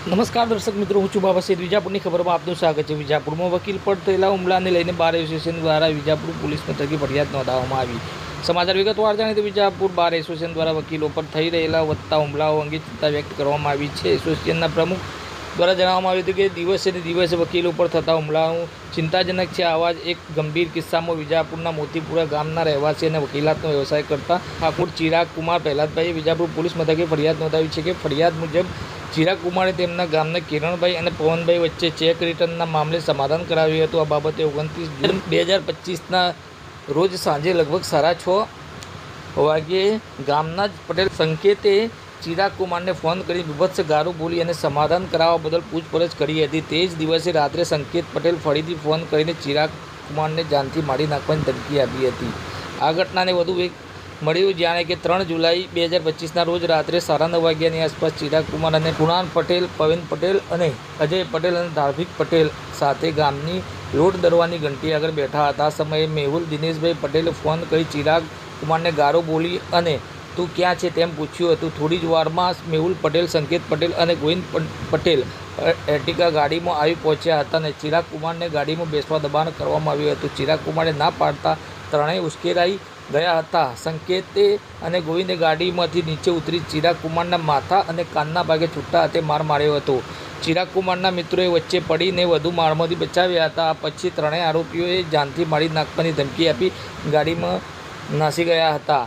નમસ્કાર દર્શક મિત્રો, હું છું બાબા સૈદ વિજાપુરની ખબરમાં આપનું સ્વાગત છે. વિજાપુરમાં વકીલ પર થયેલા હુમલાને લઈને બાર એસોસિએશન દ્વારા વિજાપુર પોલીસ મથકે ફરિયાદ નોંધાવવામાં આવી. સમાચાર વિગતવાર જાણીએ તો વિજાપુર બાર એસોસિએશન દ્વારા વકીલો પર થઈ રહેલા વધતા હુમલાઓ અંગે ચિંતા વ્યક્ત કરવામાં આવી છે. એસોસિએશનના પ્રમુખ દ્વારા જણાવવામાં આવ્યું હતું કે દિવસે ને દિવસે વકીલો પર થતા હુમલાઓ, ચિંતાજનક છે. આવા જ એક ગંભીર કિસ્સામાં વિજાપુરના મોતીપુરા ગામના રહેવાસી અને વકીલાતનો વ્યવસાય કરતા ઠાકુર ચિરાગ કુમાર પ્રહલાદભાઈએ વિજાપુર પોલીસ મથકે ફરિયાદ નોંધાવી છે કે ફરિયાદ મુજબ ચિરાગ કુમારે તેમના ગામના કિરણભાઈ અને પવનભાઈ વચ્ચે ચેક રિટર્નના મામલે સમાધાન કરાવ્યું હતું. આ બાબતે ઓગણત્રીસ જૂન બે હજાર પચીસના રોજ સાંજે લગભગ સાડા છ વાગ્યે ગામના જ પટેલ સંકેતે ચિરાગ કુમારને ફોન કરી વિભત્સ ગારું બોલી અને સમાધાન કરાવવા બદલ પૂછપરછ કરી હતી. તે જ દિવસે રાત્રે સંકેત પટેલ ફરીથી ફોન કરીને ચિરાગ કુમારને જાનથી મારી નાખવાની ધમકી આપી હતી. આ ઘટનાને વધુ એક મળ્યું જાણે કે ત્રણ જુલાઈ બે હજાર પચીસના રોજ રાત્રે સાડા નવ વાગ્યાની આસપાસ ચિરાગ કુમાર અને કુણાલ પટેલ, પવન પટેલ અને અજય પટેલ અને ધાર્મિક પટેલ સાથે ગામની રોડ દરવાની ઘંટી આગળ બેઠા હતા. આ સમયે મેહુલ દિનેશભાઈ પટેલે ફોન કરી ચિરાગ કુમારને ગારો બોલી અને તું ક્યાં છે તેમ પૂછ્યું હતું. થોડી જ વારમાં મેહુલ પટેલ, સંકેત પટેલ અને ગોવિંદ પટેલ એર્ટિકા ગાડીમાં આવી પહોંચ્યા હતા અને ચિરાગ કુમારને ગાડીમાં બેસવા દબાણ કરવામાં આવ્યું હતું. ચિરાગ કુમારે ના પાડતા ત્રણેય ઉશ્કેરાઈ ગયા હતા. સંકેતે અને ગોવિંદે ગાડીમાંથી નીચે ઉતરી ચિરાગ કુમારના માથા અને કાનના ભાગે છૂટા હાથે માર માર્યો હતો. ચિરાગ કુમારના મિત્રોએ વચ્ચે પડીને વધુ મારમાંથી બચાવ્યા હતા. પછી ત્રણેય આરોપીઓએ જાનથી મારી નાખવાની ધમકી આપી ગાડીમાં નાસી ગયા હતા.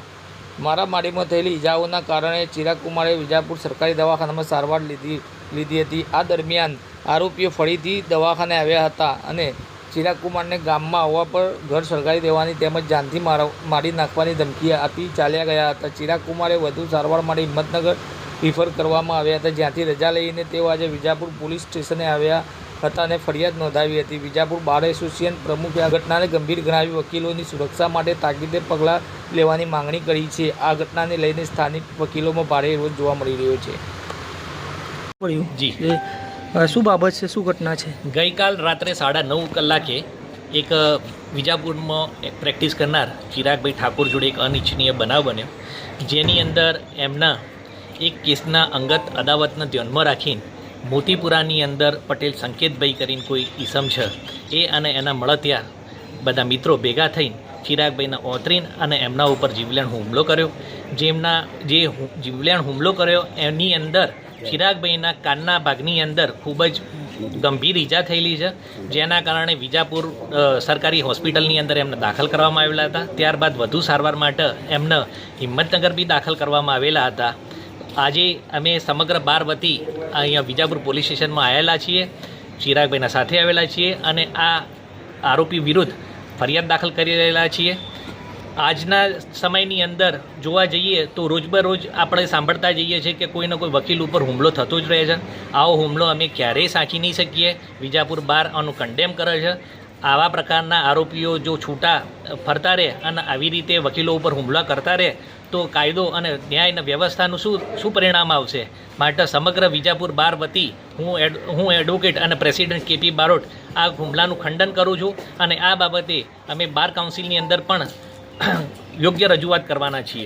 મારામારીમાં થયેલી ઈજાઓના કારણે ચિરાગ કુમારે વિજાપુર સરકારી દવાખાનામાં સારવાર લીધી લીધી હતી. આ દરમિયાન આરોપીઓ ફરીથી દવાખાને આવ્યા હતા અને ચિરાગ કુમારને ગામમાં આવવા પર ઘર સળગાવી દેવાની તેમજ જાનથી માર મારી નાખવાની ધમકી આપી ચાલ્યા ગયા હતા. ચિરાગ કુમારે વધુ સારવાર માટે હિંમતનગર રિફર કરવામાં આવ્યા હતા. જ્યાંથી રજા લઈને તેઓ આજે વિજાપુર પોલીસ સ્ટેશને આવ્યા હતા અને ફરિયાદ નોંધાવી હતી. વિજાપુર બાર એસોસિએશન પ્રમુખે આ ઘટનાને ગંભીર ગણાવી વકીલોની સુરક્ષા માટે તાકીદે પગલાં લેવાની માંગણી કરી છે. આ ઘટનાને લઈને સ્થાનિક વકીલોમાં ભારે વિરોધ જોવા મળી રહ્યો છે. જી. શું બાબત છે? શું ઘટના છે? ગઈકાલ રાત્રે સાડા નવ કલાકે એક વિજાપુરમાં એક પ્રેક્ટિસ કરનાર ચિરાગભાઈ ઠાકોર જોડે એક અનિચ્છનીય બનાવ બન્યો. જેની અંદર એમના એક કેસના અંગત અદાવતને ધ્યાનમાં રાખીને મોતીપુરાની અંદર પટેલ સંકેતભાઈ કરીને કોઈ ઈસમ છે. એ અને એના મળતિયા બધા મિત્રો ભેગા થઈને ચિરાગભાઈને ઓતરીને અને એમના ઉપર જીવલેણ હુમલો કર્યો. જેમના જે જીવલેણ હુમલો કર્યો, એની અંદર ચિરાગભાઈના કાનના ભાગની અંદર ખૂબ જ ગંભીર ઈજા થયેલી છે. જેના કારણે વિજાપુર સરકારી હોસ્પિટલની અંદર એમને દાખલ કરવામાં આવેલા હતા. ત્યારબાદ વધુ સારવાર માટે એમને હિંમતનગર બી દાખલ કરવામાં આવેલા હતા. આજે અમે સમગ્ર બાર વતી અહીંયા વિજાપુર પોલીસ સ્ટેશનમાં આવેલા છીએ, ચિરાગભાઈના સાથે આવેલા છીએ અને આ આરોપી વિરુદ્ધ ફરિયાદ દાખલ કરી રહેલા છીએ. આજના સમયની અંદર જોવા જઈએ તો રોજબરોજ આપણે સાંભળતા જઈએ છીએ કે કોઈને કોઈ વકીલ ઉપર હુમલો થતો જ રહે છે. આવો હુમલો અમે ક્યારેય સાચી નહીં શકીએ. વિજાપુર બાર આનું કન્ડેમ કરે છે. આવા પ્રકારના આરોપીઓ જો છૂટા ફરતા રહે અને આવી રીતે વકીલો ઉપર હુમલા કરતા રહે તો કાયદો અને ન્યાય અને વ્યવસ્થાનું શું શું પરિણામ આવશે? માટે સમગ્ર વિજાપુર બાર વતી હું એડ, હું એડવોકેટ અને પ્રેસિડેન્ટ કેપી બારોટ આ હુમલાનું ખંડન કરું છું અને આ બાબતે અમે બાર કાઉન્સિલની અંદર પણ યોગ્ય રજૂઆત કરવાના છીએ.